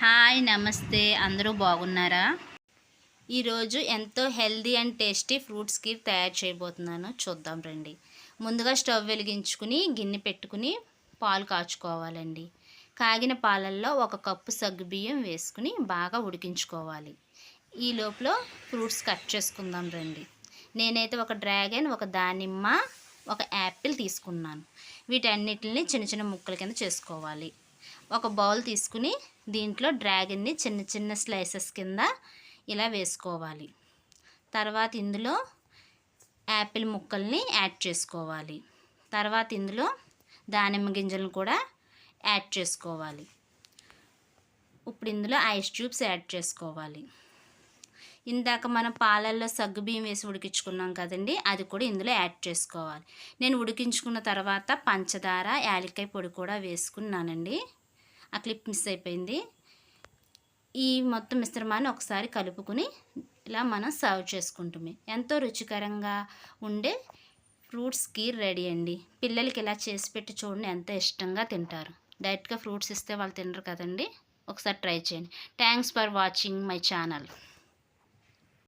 Hi నమస్తే. అందరూ బాగున్నారా? ఈరోజు ఎంతో healthy and tasty fruits kheer తయారు చేయబోతున్నాను. చూద్దాం రండి. ముందుగా స్టవ్ వెలిగించుకుని గిన్నె పెట్టుకుని పాలు కాచుకోవాలండి. కాగిన పాలల్లో ఒక కప్పు సగ్గుబియ్యం వేసుకుని బాగా ఉడికించుకోవాలి. ఈ లోపల ఫ్రూట్స్ కట్ చేసుకుందాం రండి. నేనైతే ఒక డ్రాగన్ ఒక దానిమ్మ ఒక యాపిల్ తీసుకున్నాను. వీటన్నిటిని చిన్న చిన్న ముక్కల కింద చేసుకోవాలి. ఒక బౌల్ తీసుకుని దీంట్లో డ్రాగన్ని చిన్న చిన్న స్లైసెస్ కింద ఇలా వేసుకోవాలి. తర్వాత ఇందులో యాపిల్ ముక్కల్ని యాడ్ చేసుకోవాలి. తర్వాత ఇందులో దానిమ్మ గింజలను కూడా యాడ్ చేసుకోవాలి. ఇప్పుడు ఇందులో ఐస్ ట్యూబ్స్ యాడ్ చేసుకోవాలి. ఇందాక మనం పాలల్లో సగ్గు బియ్యం వేసి ఉడికించుకున్నాం కదండి అది కూడా ఇందులో యాడ్ చేసుకోవాలి. నేను ఉడికించుకున్న తర్వాత పంచదార యాలక్కాయ పొడి కూడా వేసుకున్నానండి. ఆ క్లిప్ మిస్ అయిపోయింది. ఈ మొత్తం మిశ్రమాన్ని ఒకసారి కలుపుకుని ఇలా మనం సర్వ్ చేసుకుంటామే. ఎంతో రుచికరంగా ఉండే ఫ్రూట్స్ కీర్ రెడీ అండి. పిల్లలకి ఇలా చేసి పెట్టి చూడండి ఎంతో ఇష్టంగా తింటారు. డైరెక్ట్గా ఫ్రూట్స్ ఇస్తే వాళ్ళు తినరు కదండి. ఒకసారి ట్రై చేయండి. Thanks for watching my channel.